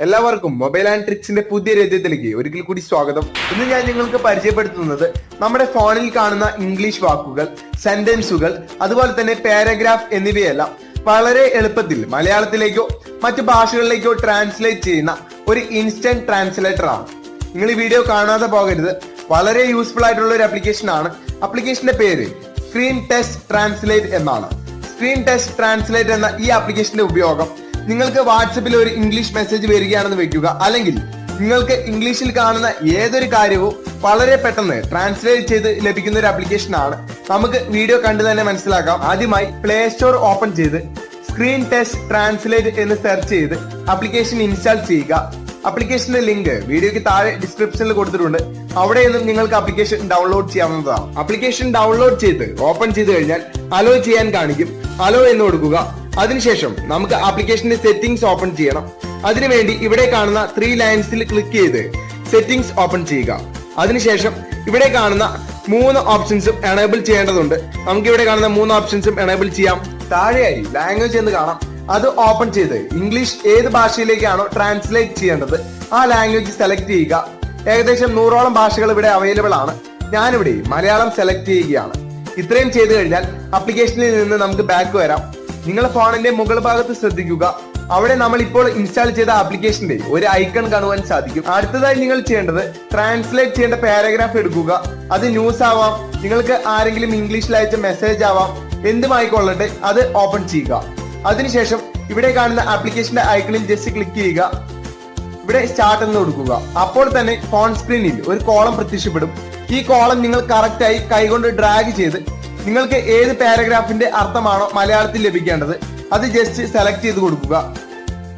എല്ലാവർക്കും mobile and ട്രിക്സിന്റെ പുതിയ രചയത്തിലേക്ക് ഒരിക്കൽ കൂടി സ്വാഗതം. ഇന്ന് ഞാൻ നിങ്ങൾക്ക് പരിചയപ്പെടുത്തുന്നത് നമ്മുടെ ഫോണിൽ കാണുന്ന ഇംഗ്ലീഷ് വാക്കുകൾ സെന്റൻസുകൾ അതുപോലെ തന്നെ പാരഗ്രാഫ് എന്നിവയെല്ലാം വളരെ എളുപ്പത്തിൽ മലയാളത്തിലേക്കോ മറ്റു ഭാഷകളിലേക്കോ ട്രാൻസ്ലേറ്റ് ചെയ്യുന്ന ഒരു ഇൻസ്റ്റന്റ് ട്രാൻസ്ലേറ്റർ ആണ്. നിങ്ങൾ ഈ വീഡിയോ കാണാതെ പോകരുത്. വളരെ യൂസ്ഫുൾ ആയിട്ടുള്ള ഒരു ആപ്ലിക്കേഷൻ ആണ്. ആപ്ലിക്കേഷന്റെ പേര് സ്ക്രീൻ ടെസ്റ്റ് ട്രാൻസ്ലേറ്റ് എന്നാണ്. സ്ക്രീൻ ടെസ്റ്റ് ട്രാൻസ്ലേറ്റ് എന്ന ഈ ആപ്ലിക്കേഷന്റെ ഉപയോഗം നിങ്ങൾക്ക് വാട്സപ്പിൽ ഒരു ഇംഗ്ലീഷ് മെസ്സേജ് വരികയാണെന്ന് വെക്കുക. അല്ലെങ്കിൽ നിങ്ങൾക്ക് ഇംഗ്ലീഷിൽ കാണുന്ന ഏതൊരു കാര്യവും വളരെ പെട്ടെന്ന് ട്രാൻസ്ലേറ്റ് ചെയ്ത് ലഭിക്കുന്ന ഒരു ആപ്ലിക്കേഷൻ ആണ്. നമുക്ക് വീഡിയോ കണ്ടു തന്നെ മനസ്സിലാക്കാം. ആദ്യമായി പ്ലേ സ്റ്റോർ ഓപ്പൺ ചെയ്ത് സ്ക്രീൻ ടെസ്റ്റ് ട്രാൻസ്ലേറ്റ് എന്ന് സെർച്ച് ചെയ്ത് ആപ്ലിക്കേഷൻ ഇൻസ്റ്റാൾ ചെയ്യുക. ആപ്ലിക്കേഷന്റെ ലിങ്ക് വീഡിയോയ്ക്ക് താഴെ ഡിസ്ക്രിപ്ഷനിൽ കൊടുത്തിട്ടുണ്ട്. അവിടെ നിന്നും നിങ്ങൾക്ക് ആപ്ലിക്കേഷൻ ഡൗൺലോഡ് ചെയ്യാവുന്നതാണ്. ആപ്ലിക്കേഷൻ ഡൗൺലോഡ് ചെയ്ത് ഓപ്പൺ ചെയ്ത് കഴിഞ്ഞാൽ അലോ ചെയ്യാൻ കാണിക്കും. അലോ എന്ന് കൊടുക്കുക. അതിനുശേഷം നമുക്ക് ആപ്ലിക്കേഷന്റെ സെറ്റിംഗ്സ് ഓപ്പൺ ചെയ്യണം. അതിനുവേണ്ടി ഇവിടെ കാണുന്ന ത്രീ ലൈൻസിൽ ക്ലിക്ക് ചെയ്ത് സെറ്റിംഗ്സ് ഓപ്പൺ ചെയ്യുക. അതിനുശേഷം ഇവിടെ കാണുന്ന മൂന്ന് ഓപ്ഷൻസും എനേബിൾ ചെയ്യേണ്ടതുണ്ട്. നമുക്ക് ഇവിടെ കാണുന്ന മൂന്ന് ഓപ്ഷൻസും എനേബിൾ ചെയ്യാം. താഴെയായി ലാംഗ്വേജ് എന്ന് കാണാം. അത് ഓപ്പൺ ചെയ്ത് ഇംഗ്ലീഷ് ഏത് ഭാഷയിലേക്കാണോ ട്രാൻസ്ലേറ്റ് ചെയ്യേണ്ടത് ആ ലാംഗ്വേജ് സെലക്ട് ചെയ്യുക. ഏകദേശം നൂറോളം ഭാഷകൾ ഇവിടെ അവൈലബിൾ ആണ്. ഞാനിവിടെ മലയാളം സെലക്ട് ചെയ്യുകയാണ്. ഇത്രയും ചെയ്തു കഴിഞ്ഞാൽ അപ്ലിക്കേഷനിൽ നിന്ന് നമുക്ക് ബാക്ക് വരാം. നിങ്ങളുടെ ഫോണിന്റെ മുകൾ ഭാഗത്ത് ശ്രദ്ധിക്കുക. അവിടെ നമ്മൾ ഇപ്പോൾ ഇൻസ്റ്റാൾ ചെയ്ത ആപ്ലിക്കേഷന്റെ ഒരു ഐക്കൺ കാണുവാൻ സാധിക്കും. അടുത്തതായി നിങ്ങൾ ചെയ്യേണ്ടത് ട്രാൻസ്ലേറ്റ് ചെയ്യേണ്ട പാരഗ്രാഫ് എടുക്കുക. അത് ന്യൂസ് ആവാം. നിങ്ങൾക്ക് ആരെങ്കിലും ഇംഗ്ലീഷിൽ അയച്ച മെസ്സേജ് ആവാം. എന്തുമായിക്കൊള്ളട്ടെ അത് ഓപ്പൺ ചെയ്യുക. അതിനുശേഷം ഇവിടെ കാണുന്ന ആപ്ലിക്കേഷന്റെ ഐക്കണിൽ ജസ്റ്റ് ക്ലിക്ക് ചെയ്യുക. ഇവിടെ സ്റ്റാർട്ട് എന്ന് കൊടുക്കുക. അപ്പോൾ തന്നെ ഫോൺ സ്ക്രീനിൽ ഒരു കോളം പ്രത്യക്ഷപ്പെടും. ഈ കോളം നിങ്ങൾ കറക്റ്റായി കൈകൊണ്ട് ഡ്രാഗ് ചെയ്ത് നിങ്ങൾക്ക് ഏത് പാരഗ്രാഫിന്റെ അർത്ഥമാണോ മലയാളത്തിൽ ലഭിക്കേണ്ടത് അത് ജസ്റ്റ് സെലക്ട് ചെയ്ത് കൊടുക്കുക.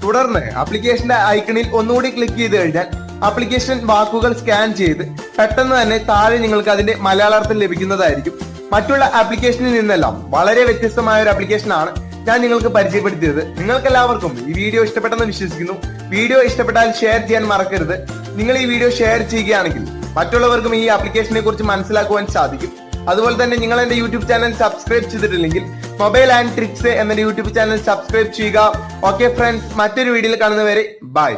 തുടർന്ന് ആപ്ലിക്കേഷന്റെ ഐക്കണിൽ ഒന്നുകൂടി ക്ലിക്ക് ചെയ്ത് കഴിഞ്ഞാൽ ആപ്ലിക്കേഷൻ വാക്കുകൾ സ്കാൻ ചെയ്ത് പെട്ടെന്ന് തന്നെ താഴെ നിങ്ങൾക്ക് അതിന്റെ മലയാളാർത്ഥം ലഭിക്കുന്നതായിരിക്കും. മറ്റുള്ള ആപ്ലിക്കേഷനിൽ നിന്നെല്ലാം വളരെ വ്യത്യസ്തമായ ഒരു ആപ്ലിക്കേഷൻ ആണ് ഞാൻ നിങ്ങൾക്ക് പരിചയപ്പെടുത്തിയത്. നിങ്ങൾക്ക് എല്ലാവർക്കും ഈ വീഡിയോ ഇഷ്ടപ്പെട്ടെന്ന് വിശ്വസിക്കുന്നു. വീഡിയോ ഇഷ്ടപ്പെട്ടാൽ ഷെയർ ചെയ്യാൻ മറക്കരുത്. നിങ്ങൾ ഈ വീഡിയോ ഷെയർ ചെയ്യുകയാണെങ്കിൽ മറ്റുള്ളവർക്കും ഈ ആപ്ലിക്കേഷനെ കുറിച്ച് മനസ്സിലാക്കുവാൻ സാധിക്കും. അതുപോലെ തന്നെ നിങ്ങൾ എന്റെ യൂട്യൂബ് ചാനൽ സബ്സ്ക്രൈബ് ചെയ്തിട്ടില്ലെങ്കിൽ മൊബൈൽ ആൻഡ് ട്രിക്സ് എന്ന യൂട്യൂബ് ചാനൽ സബ്സ്ക്രൈബ് ചെയ്യുക. ഓക്കെ ഫ്രണ്ട്സ് മറ്റൊരു വീഡിയോയിൽ കാണുന്നവരെ ബൈ